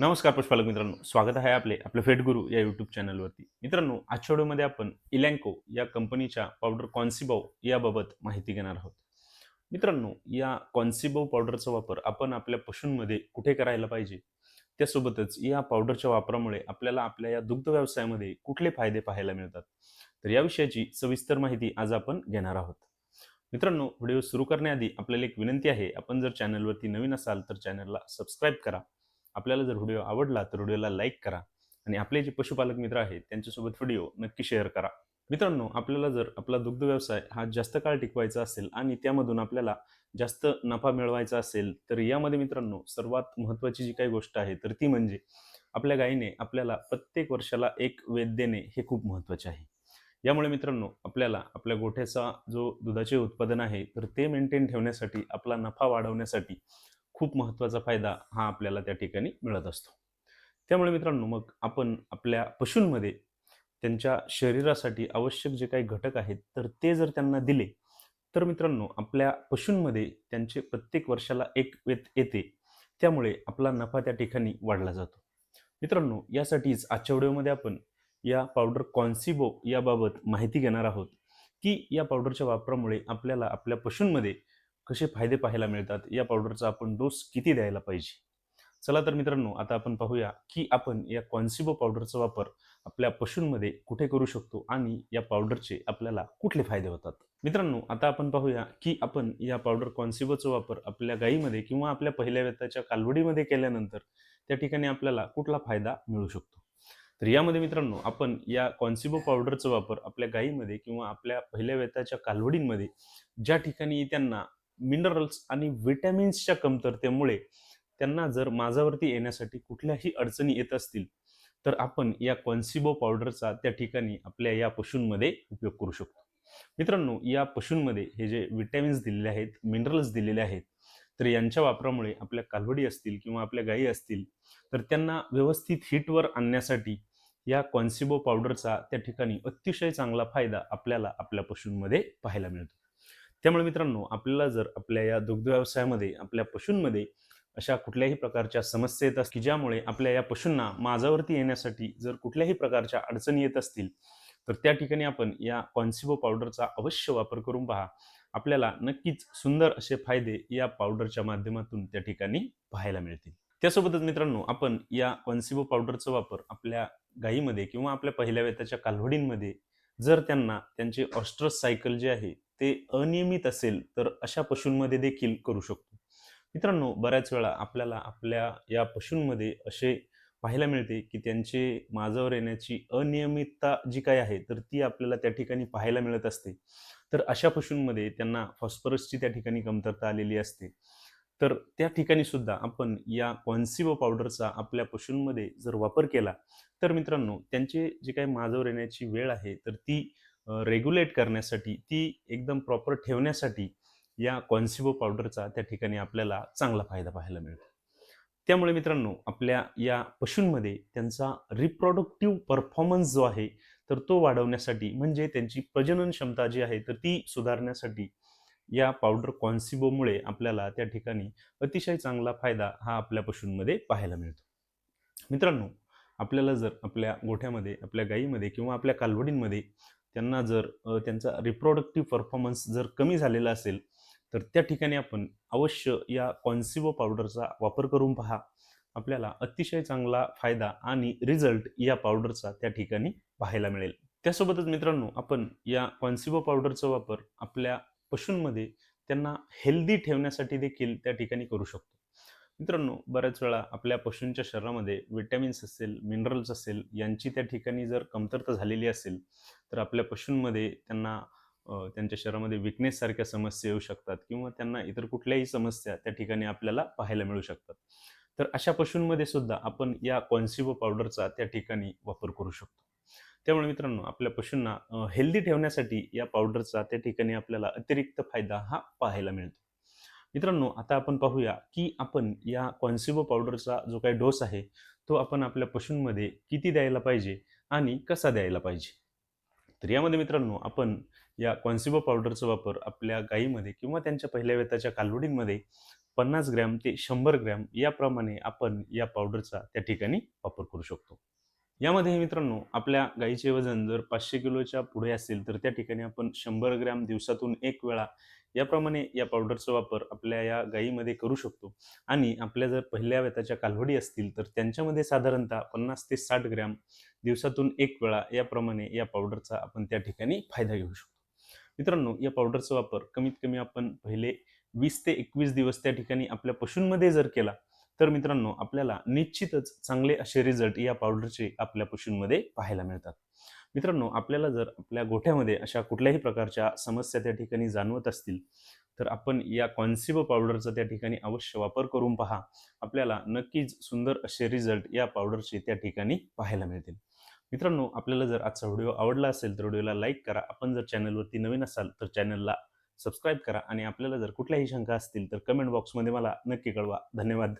नमस्कार पशुपालक मित्रांनो. स्वागत आहे आपले आपलं फेट गुरु या यूट्यूब चॅनलवरती मित्रांनो आजच्या व्हिडिओमध्ये आपण इलँको या कंपनीच्या पावडर कॉन्सिबो याबाबत माहिती घेणार आहोत. मित्रांनो या कॉन्सिबो पावडरचा वापर आपण आपल्या पशूंमध्ये कुठे करायला पाहिजे? त्यासोबतच या पावडरच्या वापरामुळे आपल्याला आपल्या या दुग्ध व्यवसायामध्ये कुठले फायदे पाहायला मिळतात? तर या विषयाची सविस्तर माहिती आज आपण घेणार आहोत. मित्रांनो व्हिडिओ सुरू करण्याआधी आपल्याला एक विनंती आहे. आपण जर चॅनलवरती नवीन असाल तर चॅनलला सबस्क्राईब करा. आपल्याला जर व्हिडिओ आवडला तर व्हिडिओला लाईक करा आणि आपले जे पशुपालक मित्र आहेत त्यांच्यासोबत व्हिडिओ नक्की शेअर करा. मित्रांनो आपल्याला जर आपला दुग्ध व्यवसाय हा जास्त काळ टिकवायचा असेल आणि त्यामधून आपल्याला जास्त नफा मिळवायचा असेल तर यामध्ये मित्रांनो सर्वात महत्त्वाची जी काही गोष्ट आहे तर ती म्हणजे आपल्या गायीने आपल्याला प्रत्येक वर्षाला एक वेद देणे हे खूप महत्त्वाचे आहे. यामुळे मित्रांनो आपल्याला आपल्या गोठ्याचा जो दुधाचे उत्पादन आहे तर ते मेंटेन ठेवण्यासाठी आपला नफा वाढवण्यासाठी खूप महत्त्वाचा फायदा हा आपल्याला त्या ठिकाणी मिळत असतो. त्यामुळे मित्रांनो मग आपण आपल्या पशूंमध्ये त्यांच्या शरीरासाठी आवश्यक जे काही घटक आहेत तर ते जर त्यांना दिले तर मित्रांनो आपल्या पशूंमध्ये त्यांचे प्रत्येक वर्षाला एक वेत येते. त्यामुळे आपला नफा त्या ठिकाणी वाढला जातो. मित्रांनो यासाठीच आजच्या व्हिडिओमध्ये आपण या पावडर कॉन्सिबो याबाबत माहिती घेणार आहोत की या पावडरच्या वापरामुळे आपल्याला आपल्या पशूंमध्ये कसे फायदे पाहायला मिळतात या पावडरचा आपण डोस किती द्यायला पाहिजे? चला तर मित्रांनो आता आपण पाहूया की आपण या कॉन्सिबो पावडरचा वापर आपल्या पशूंमध्ये कुठे करू शकतो आणि या पावडरचे आपल्याला कुठले फायदे होतात? मित्रांनो आता आपण पाहूया की आपण या पावडर कॉन्सिबोचा वापर आपल्या गायीमध्ये किंवा आपल्या पहिल्या वेताच्या कालवडीमध्ये केल्यानंतर त्या ठिकाणी आपल्याला कुठला फायदा मिळू शकतो? तर यामध्ये मित्रांनो आपण या कॉन्सिबो पावडरचा वापर आपल्या गायीमध्ये किंवा आपल्या पहिल्या वेताच्या कालवडींमध्ये ज्या ठिकाणी त्यांना मिनरल्स आणि विटॅमिन्सच्या कमतरतेमुळे त्यांना जर माझावरती येण्यासाठी कुठल्याही अडचणी येत असतील तर आपण या कॉन्सिबो पावडरचा त्या ठिकाणी आपल्या या पशूंमध्ये उपयोग करू शकतो. मित्रांनो या पशूंमध्ये हे जे विटॅमिन्स दिलेले आहेत मिनरल्स दिलेले आहेत तर यांच्या वापरामुळे आपल्या कालवडी असतील किंवा आपल्या गायी असतील तर त्यांना व्यवस्थित हिटवर आणण्यासाठी या कॉन्सिबो पावडरचा त्या ठिकाणी अतिशय चांगला फायदा आपल्याला आपल्या पशूंमध्ये पाहायला मिळतो. त्यामुळे मित्रांनो आपल्याला जर आपल्या या दुग्ध व्यवसायामध्ये आपल्या पशूंमध्ये अशा कुठल्याही प्रकारच्या समस्या येत असतील की ज्यामुळे आपल्या या पशूंना माझावरती येण्यासाठी जर कुठल्याही प्रकारच्या अडचणी येत असतील तर त्या ठिकाणी आपण या कॉन्सिबो पावडरचा अवश्य वापर करून पहा. आपल्याला नक्कीच सुंदर असे फायदे या पावडरच्या माध्यमातून त्या ठिकाणी पाहायला मिळतील. त्यासोबतच मित्रांनो आपण या कॉन्सिबो पावडरचा वापर आपल्या गायीमध्ये किंवा आपल्या पहिल्या वेताच्या कालवडींमध्ये जर त्यांना त्यांचे ऑस्ट्रस सायकल जे आहे ते अनियमित असेल तर अशा पशूंमध्ये देखील करू शकतो. मित्रांनो बऱ्याच वेळा आपल्याला आपल्या या पशूंमध्ये असे पाहायला मिळते की त्यांचे माझावर येण्याची अनियमितता जी काही आहे तर ती आपल्याला त्या ठिकाणी पाहायला मिळत असते. तर अशा पशूंमध्ये त्यांना फॉस्फरसची त्या ठिकाणी कमतरता आलेली असते. तर त्या ठिकाणी सुद्धा आपण या कॉन्सिबो पावडरचा आपल्या पशूंमध्ये जर वापर केला तर मित्रांनो त्यांचे जे काही माजवर येण्याची वेळ आहे तर ती रेग्युलेट करण्यासाठी ती एकदम प्रॉपर ठेवण्यासाठी या कॉन्सिबो पावडरचा त्या ठिकाणी आपल्याला चांगला फायदा पाहायला मिळतो. त्यामुळे मित्रांनो आपल्या या पशूंमध्ये त्यांचा रिप्रोडक्टिव्ह परफॉर्मन्स जो आहे तर तो वाढवण्यासाठी म्हणजे त्यांची प्रजनन क्षमता जी आहे तर ती सुधारण्यासाठी या पावडर कॉन्सिबोमुळे आपल्याला त्या ठिकाणी अतिशय चांगला फायदा हा आपल्या पशूंमध्ये पाहायला मिळतो. मित्रांनो आपल्याला जर आपल्या गोठ्यामध्ये आपल्या गाईमध्ये किंवा आपल्या कालवडींमध्ये त्यांना जर त्यांचा रिप्रोडक्टिव्ह परफॉर्मन्स जर कमी झालेला असेल तर त्या ठिकाणी आपण अवश्य या कॉन्सिबो पावडरचा वापर करून पहा. आपल्याला अतिशय चांगला फायदा आणि रिझल्ट या पावडरचा त्या ठिकाणी पाहायला मिळेल. त्यासोबतच मित्रांनो आपण या कॉन्सिबो पावडरचा वापर आपल्या पशूंमध्ये त्यांना हेल्दी ठेवण्यासाठी देखील त्या ठिकाणी करू शकतो. मित्रांनो बऱ्याच वेळा आपल्या पशूंच्या शरीरामध्ये विटॅमिन्स असेल मिनरल्स असेल यांची त्या ठिकाणी जर कमतरता झालेली असेल तर आपल्या पशूंमध्ये त्यांना त्यांच्या शरीरामध्ये विकनेस सारख्या समस्या येऊ शकतात किंवा त्यांना इतर कुठल्याही समस्या त्या ठिकाणी आपल्याला पाहायला मिळू शकतात. तर अशा पशूंमध्ये सुद्धा आपण या कॉन्सिबो पावडरचा त्या ठिकाणी वापर करू शकतो. त्यामुळे मित्रांनो आपल्या पशूंना हेल्दी ठेवण्यासाठी या पावडरचा त्या ठिकाणी आपल्याला अतिरिक्त फायदा हा पाहायला मिळतो. मित्रांनो आता आपण पाहूया की आपण या कॉन्सिबो पावडरचा जो काही डोस आहे तो आपण आपल्या पशूंमध्ये किती द्यायला पाहिजे आणि कसा द्यायला पाहिजे? तर यामध्ये मित्रांनो आपण या कॉन्सिबो पावडरचा वापर आपल्या गायीमध्ये किंवा त्यांच्या पहिल्या वेताच्या कालवडींमध्ये पन्नास ग्रॅम ते शंभर ग्रॅम याप्रमाणे आपण या पावडरचा त्या ठिकाणी वापर करू शकतो. यामध्ये मित्रांनो आपल्या गाईचे वजन जर पाचशे किलोच्या पुढे असेल तर त्या ठिकाणी आपण शंभर ग्रॅम दिवसातून एक वेळा याप्रमाणे या पावडरचा वापर आपल्या या गाईमध्ये करू शकतो. आणि आपल्या जर पहिल्या वेताच्या कालवडी असतील तर त्यांच्यामध्ये साधारणतः पन्नास ते साठ ग्रॅम दिवसातून एक वेळा याप्रमाणे या पावडरचा आपण त्या ठिकाणी फायदा घेऊ शकतो. मित्रांनो या पावडरचा वापर कमीत कमी आपण पहिले वीस ते एकवीस दिवस त्या ठिकाणी आपल्या पशूंमध्ये जर केला तर मित्रांनो आपल्याला निश्चितच चांगले असे रिझल्ट या पावडरचे आपल्या पशूंमध्ये पाहायला मिळतात. मित्रांनो आपल्याला जर आपल्या गोठ्यामध्ये अशा कुठल्याही प्रकारच्या समस्या त्या ठिकाणी जाणवत असतील तर आपण या कॉन्सिबो पावडरचा त्या ठिकाणी अवश्य वापर करून पहा. आपल्याला नक्कीच सुंदर असे रिझल्ट या पावडरचे त्या ठिकाणी पाहायला मिळतील. मित्रांनो आपल्याला जर आजचा व्हिडिओ आवडला असेल तर व्हिडिओला लाईक करा. आपण जर चॅनलवरती नवीन असाल तर चॅनलला सबस्क्राईब करा. आणि आपल्याला जर कुठल्याही शंका असतील तर कमेंट बॉक्समध्ये मला नक्की कळवा. धन्यवाद.